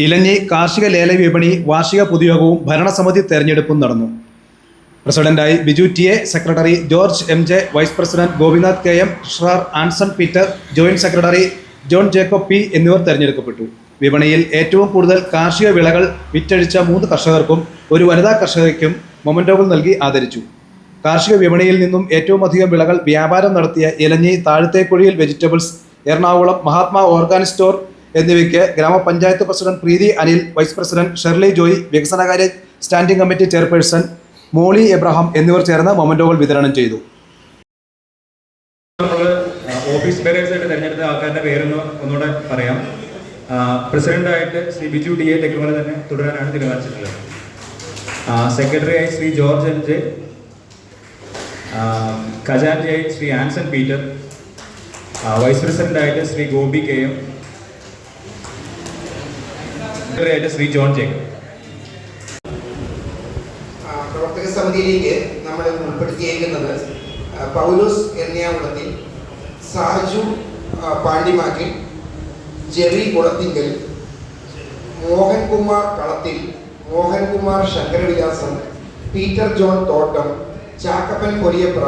ഇലഞ്ഞി കാർഷിക ലേല വിപണി വാർഷിക പൊതുയോഗവും ഭരണസമിതി തെരഞ്ഞെടുപ്പും നടന്നു. പ്രസിഡന്റായി Biju T A secretary George M J vice president Gopinath K M treasurer Anson Peter joint secretary John Jacob P എന്നിവർ തെരഞ്ഞെടുക്കപ്പെട്ടു. വിപണിയിൽ ഏറ്റവും കൂടുതൽ കാർഷിക വിളകൾ വിറ്റഴിച്ച മൂന്ന് കർഷകർക്കും ഒരു വനിതാ കർഷകയ്ക്കും മൊമന്റോകൾ നൽകി ആദരിച്ചു. കാർഷിക വിപണിയിൽ നിന്നും ഏറ്റവും അധികം വിളകൾ വ്യാപാരം നടത്തിയ Elanji താഴത്തേക്കുഴിയിൽ vegetables Ernakulam Mahatma organic store എന്നിവയ്ക്ക് ഗ്രാമപഞ്ചായത്ത് president Preethi Anil vice president Shirley Joy വികസനകാര്യ standing committee chairperson Molly Abraham എന്നിവർ ചേർന്ന് മൊമന്റോകൾ വിതരണം ചെയ്തു. ഓഫീസ് ബേരേഴ്സ് ആയിട്ട് തിരഞ്ഞെടുത്ത ആൾക്കാരുടെ പേരൊന്ന് ഒന്നുകൂടെ പറയാം. പ്രസിഡന്റായിട്ട് ശ്രീ ബിജു ഡി എ ടെക്കുമല തന്നെ തുടരാനാണ് തീരുമാനിച്ചിട്ടുള്ളത്. സെക്രട്ടറി ആയി ശ്രീ ജോർജ് എം ജെ ഖജാൻജിയായി Shri Anson Peter vice പ്രസിഡന്റായിട്ട് Shri Gopi K M secretary ആയിട്ട് ശ്രീ ജോൺ ജേക്കബ്. പ്രവർത്തക സമിതിയിലേക്ക് നമ്മൾ ഉൾപ്പെടുത്തിയേക്കുന്നത് Paulose എറണാകുളത്തിൽ Saju Pandimakkil Jerry Kulathinkal Mohankumar Kalathil Mohankumar Sankaravilasam Peter John Thottam Chackappan Koriapra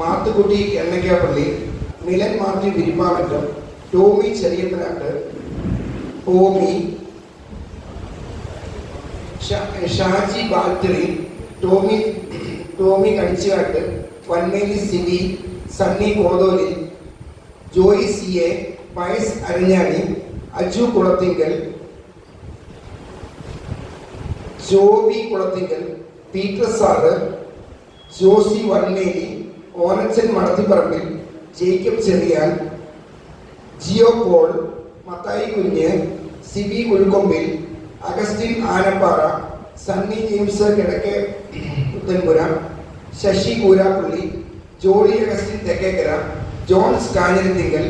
Mathukutty Ennakkappally Milan Marty Virippamattam Tommy Cheriyappanattu Tommy Shaji Balthari Tommy Tommy Kanichukattu Vanneli Siby Sunny Kotholi Joy C A Pius Aranjani Aju Kulathinkal Joby Kulathinkal Peter sir Josy Vanneli Onachan Madathiparambil Jacob Cherian Geo Paul Mathai Kunju Siby Kuzhukombil Augustine Alappara Sunny James Kizhakke Puthenpura Sasi Koorappally Jolly Augustine Thekkekara Johns Kanjirathinkal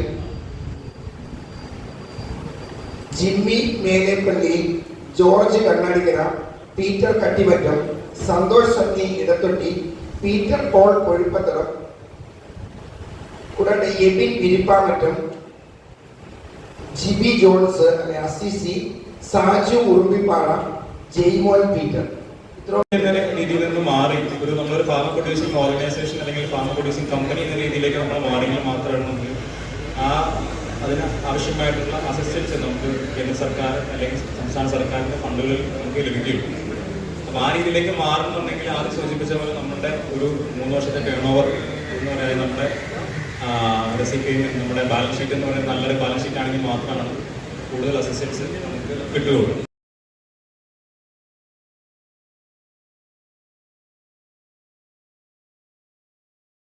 Jimmy Melepally George Kannadikkara Peter Kattimattam Santhosh Sunny Edathotti Peter Paul Kozhuppathalam കൂടാതെ Ebin വിരിപ്പാമറ്റം GB Johns അല്ലെ Assisi Saju Urumbippara Jaimon Peter. രീതിയിൽ നിന്ന് മാറി. ഒരു നമ്മളൊരു farmer producing organisation അല്ലെങ്കിൽ farmer producing company എന്ന രീതിയിലേക്ക് നമ്മൾ മാറിയെങ്കിൽ മാത്രമാണ് നമുക്ക് ആ അതിന് ആവശ്യമായിട്ടുള്ള അസിസ്റ്റൻസ് നമുക്ക് കേന്ദ്ര സർക്കാർ അല്ലെങ്കിൽ സംസ്ഥാന സർക്കാരിന്റെ ഫണ്ടുകളിൽ നമുക്ക് ലഭിക്കുകയുള്ളൂ അപ്പോൾ ആ രീതിയിലേക്ക് മാറുന്നുണ്ടെങ്കിൽ ആദ്യം സൂചിപ്പിച്ച പോലെ നമ്മുടെ ഒരു മൂന്ന് വർഷത്തെ ടേൺ ഓവർ എന്ന് പറയുന്നത് നമ്മുടെ റെസിപ്പി നമ്മുടെ ബാലൻസ് ഷീറ്റ് എന്ന് പറയുന്നത് നല്ലൊരു ബാലൻസ് ഷീറ്റ് ആണെങ്കിൽ മാത്രമാണ് കൂടുതൽ അസിസ്റ്റൻസ് നമുക്ക് കിട്ടുകയുള്ളൂ